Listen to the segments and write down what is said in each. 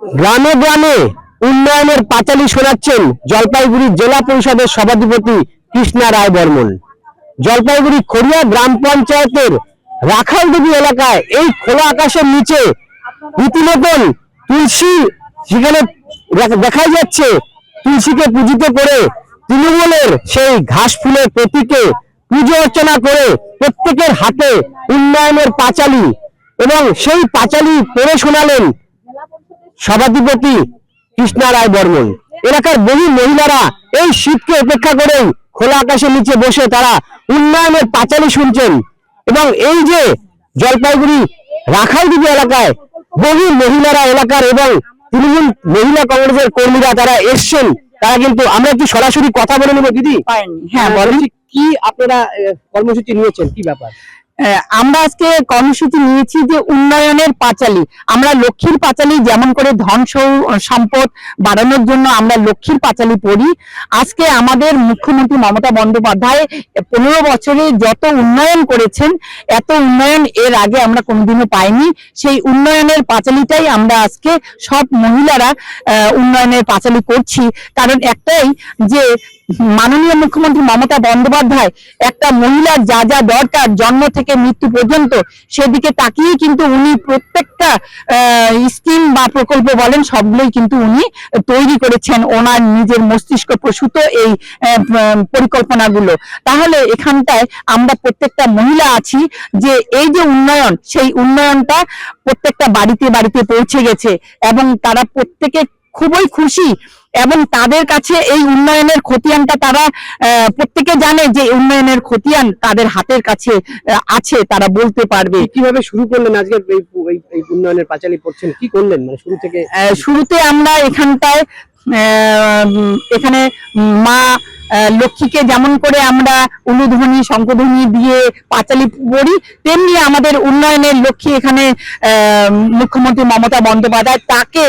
গ্রামে গ্রামে উন্নয়নের পাঁচালি শোনাচ্ছেন জলপাইগুড়ি জেলা পরিষদের সভাধিপতি কৃষ্ণা রায় বর্মন। জলপাইগুড়ি খড়িয়া গ্রাম পঞ্চায়েতের রাখালদেবী এলাকায় এই খোলা আকাশের নিচে রীতিমতন তুলসী সেখানে দেখ- যাচ্ছে, তুলসীকে পূজিত করে তৃণমূলের সেই ঘাস ফুলের প্রতীকে পুজো অর্চনা করে প্রত্যেকের হাতে উন্নয়নের পাঁচালি এবং সেই পাঁচালি পড়ে শোনালেন সভাধিপতি কৃষ্ণা রায় বর্মন। এলাকার বহু মহিলারা এই শীতকে উপেক্ষা করেই খোলা আকাশের নিচে বসে তারা উন্নয়নের পাঁচালি শুনছেন এবং এই যে জলপাইগুড়ি রাখালদিঘি এলাকায় বহু মহিলারা এলাকার এবং তৃণমূল মহিলা কংগ্রেসের কর্মীরা তারা এসছেন তারা কিন্তু আমরা একটু সরাসরি কথা বলে নেব দিদি? হ্যাঁ বলেন কি আপনারা কর্মসূচি নিয়েছেন? কি ব্যাপার? আমরা আজকে কর্মসূচি নিয়েছি যে উন্নয়নের পাঁচালী। আমরা লক্ষ্মীর পাঁচালী যেমন করে ধন সম্পদ বাড়ানোর জন্য আমরা লক্ষ্মীর পাঁচালী পড়ি। আজকে আমাদের মুখ্যমন্ত্রী মমতা বন্দ্যোপাধ্যায় পনেরো বছরে যত উন্নয়ন করেছেন, এত উন্নয়ন এর আগে আমরা কোনোদিনও পাইনি। সেই উন্নয়নের পাঁচালীটাই আমরা আজকে সব মহিলারা উন্নয়নের পাঁচালী করছি। কারণ একটাই যে মাননীয় মুখ্যমন্ত্রী মমতা বন্দ্যোপাধ্যায়, একটা মহিলার যা যা দরকার, জন্ম থেকে মৃত্যু পর্যন্ত সেদিকে তাকিয়ে কিন্তু উনি প্রত্যেকটা স্কিম বা প্রকল্প বলেন, সবগুলোই কিন্তু উনি তৈরি করেছেন ওনার নিজের মস্তিষ্ক প্রসূত এই পরিকল্পনাগুলো। তাহলে এখানটায় আমরা প্রত্যেকটা মহিলা আছি যে এই যে উন্নয়ন, সেই উন্নয়নটা প্রত্যেকটা বাড়িতে বাড়িতে পৌঁছে গেছে এবং তারা প্রত্যেকে খুবই খুশি এবং তাদের কাছে এই উন্নয়নের খতিয়ানটা তারা প্রত্যেকে জানে যে উন্নয়নের খতিয়ান তাদের হাতের কাছে আছে তারা বলতে পারবে। কীভাবে শুরু করলেন আজকে এই উন্নয়নের পাঁচালি পড়ছেন? কি করলেন? মানে শুরু থেকে শুরুতে আমরা এখানটায় এখানে মা লক্ষ্মীকে যেমন করে আমরা উলুধ্বনি শঙ্খধ্বনি দিয়ে পাঁচালি পড়ি তেমনি আমাদের উন্নয়নের লক্ষ্মী এখানে মুখ্যমন্ত্রী মমতা বন্দ্যোপাধ্যায় তাকে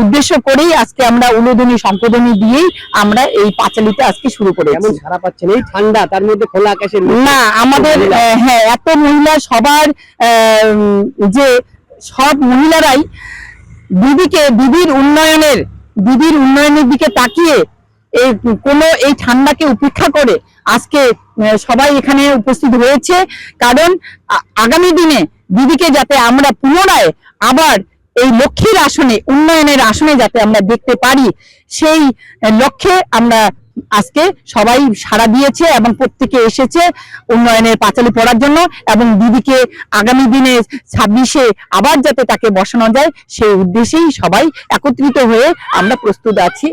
উদ্দেশ্য করেই আজকে আমরা উলুধ্বনি শঙ্খধ্বনি দিয়েই আমরা এই পাঁচালিটা আজকে শুরু করেছি। সারা পাচ্ছেন? এই ঠান্ডা তার মধ্যে খোলা আকাশের নিচে। না আমাদের হ্যাঁ এত মহিলা সবার যে সব মহিলারাই দিদিকে দিদির উন্নয়নের দিদির উন্নয়নের দিকে তাকিয়ে এই কোনো এই ঠান্ডাকে উপেক্ষা করে আজকে সবাই এখানে উপস্থিত হয়েছে। কারণ আগামী দিনে দিদিকে যাতে আমরা পুনরায় আবার এই লক্ষ্মীর আসনে, উন্নয়নের আসনে যাতে আমরা দেখতে পারি, সেই লক্ষ্যে আমরা আজকে সবাই সাড়া দিয়েছে এবং প্রত্যেকে এসেছে উন্নয়নের পাঁচালি পড়ার জন্য এবং দিদিকে আগামী দিনে ছাব্বিশে আবার যাতে তাকে বসানো যায়, সেই উদ্দেশ্যেই সবাই একত্রিত হয়ে আমরা প্রস্তুত আছি।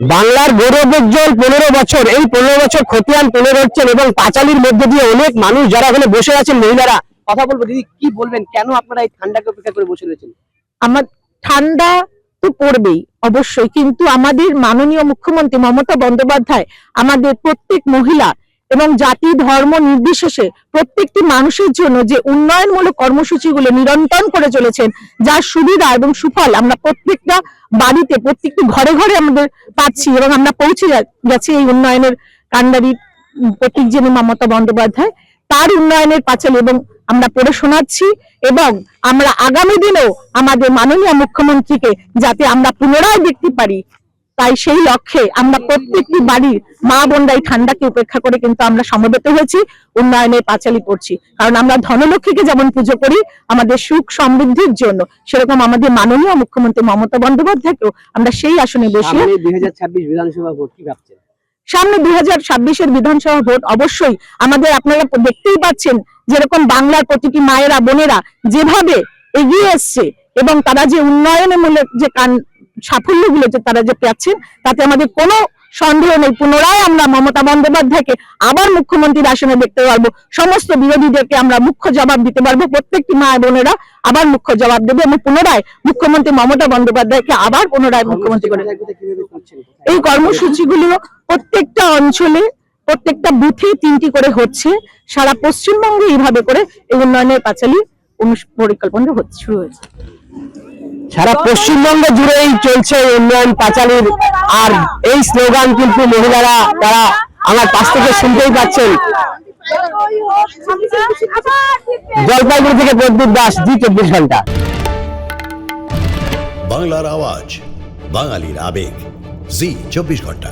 বাংলার গৌরব উজ্জ্বল পনেরো বছর। এই পনেরো বছর খতিয়ান তুলে ধরছেন এবং পাঁচালির মধ্যে দিয়ে অনেক মানুষ যারা ওখানে বসে আছেন মহিলারা, কথা বলব, দিদি, কি বলবেন? কেন আপনারা এই ঠান্ডাকে অপেক্ষা করে বসে রয়েছেন? আমার ঠান্ডা তো পড়বেই, অবশ্যই। কিন্তু আমাদের মাননীয় মুখ্যমন্ত্রী মমতা বন্দ্যোপাধ্যায়, আমাদের প্রত্যেক মহিলা এবং জাতি, ধর্ম নির্বিশেষে প্রত্যেকটি মানুষের জন্য যে উন্নয়নমূলক কর্মসূচিগুলো নিরন্তর করে চলেছেন, যার সুবিধা এবং সুফল আমরা প্রত্যেকটা বাড়িতে, প্রত্যেকটি ঘরে ঘরে আমাদের পাচ্ছি এবং আমরা পৌঁছে গেছি এই উন্নয়নের কান্ডারি প্রতীক যিনি মমতা বন্দ্যোপাধ্যায়, তার উন্নয়নের পাঁচালী এবং আমরা পড়ে শোনাচ্ছি এবং আমরা আগামী দিনেও আমাদের মাননীয় মুখ্যমন্ত্রীকে যাতে আমরা পুনরায় দেখতে পারি তাই সেই লক্ষ্যে আমরা প্রত্যেকটি বাড়ির মা বোনরা এই ঠান্ডাকে উপেক্ষা করে কিন্তু আমরা সমবেত হয়েছি উন্নয়নের পাঁচালি করছি কারণ আমরা ধনলক্ষ্মীকে যেমন পুজো করি আমাদের সুখ সমৃদ্ধির জন্য সেরকম আমাদের মাননীয় মুখ্যমন্ত্রী মমতা বন্দ্যোপাধ্যায়কেও আমরা সেই আসনে সামনে দুই বিধানসভা ভোট কি ভাবছেন? সামনে দুই হাজার ছাব্বিশের বিধানসভা ভোট অবশ্যই আমাদের আপনারা দেখতেই পাচ্ছেন যেরকম বাংলার প্রতিটি মায়েরা বোনেরা যেভাবে এগিয়ে এসছে এবং তারা যে উন্নয়নমূলক যে কান সাফল্যগুলো যে তারা যে পাচ্ছেন তাতে আমাদের কোনো সন্দেহ নেই। পুনরায় আমরা মমতা বন্দ্যোপাধ্যায়কে আবার মুখ্যমন্ত্রীর আসনে দেখতে পারব। সমস্ত বিরোধীদেরকে আমরা মুখ্য জবাব দিতে পারব। প্রত্যেকটি মা বোনেরা আবার মুখ্য জবাব দেবে এবং পুনরায় মুখ্যমন্ত্রী মমতা বন্দ্যোপাধ্যায়কে আবার পুনরায় মুখ্যমন্ত্রী করে এই কর্মসূচিগুলো প্রত্যেকটা অঞ্চলে, প্রত্যেকটা বুথে তিনটি করে হচ্ছে। সারা পশ্চিমবঙ্গে এইভাবে করে এই উন্নয়নের পাঁচালী পরিকল্পনা হচ্ছে শুরু হয়েছে। সারা পশ্চিমবঙ্গ জুড়েই চলছে উন্নয়ন পাঁচালির আর এই স্লোগান কিন্তু মহিলারা, তারা আমার পাশ থেকে শুনতেই পাচ্ছেন। জলপাইগুড়ি থেকে প্রদ্যুৎ দাস, জি চব্বিশ ঘণ্টা। বাংলার আওয়াজ, বাঙালির আবেগ, জি চব্বিশ ঘণ্টা।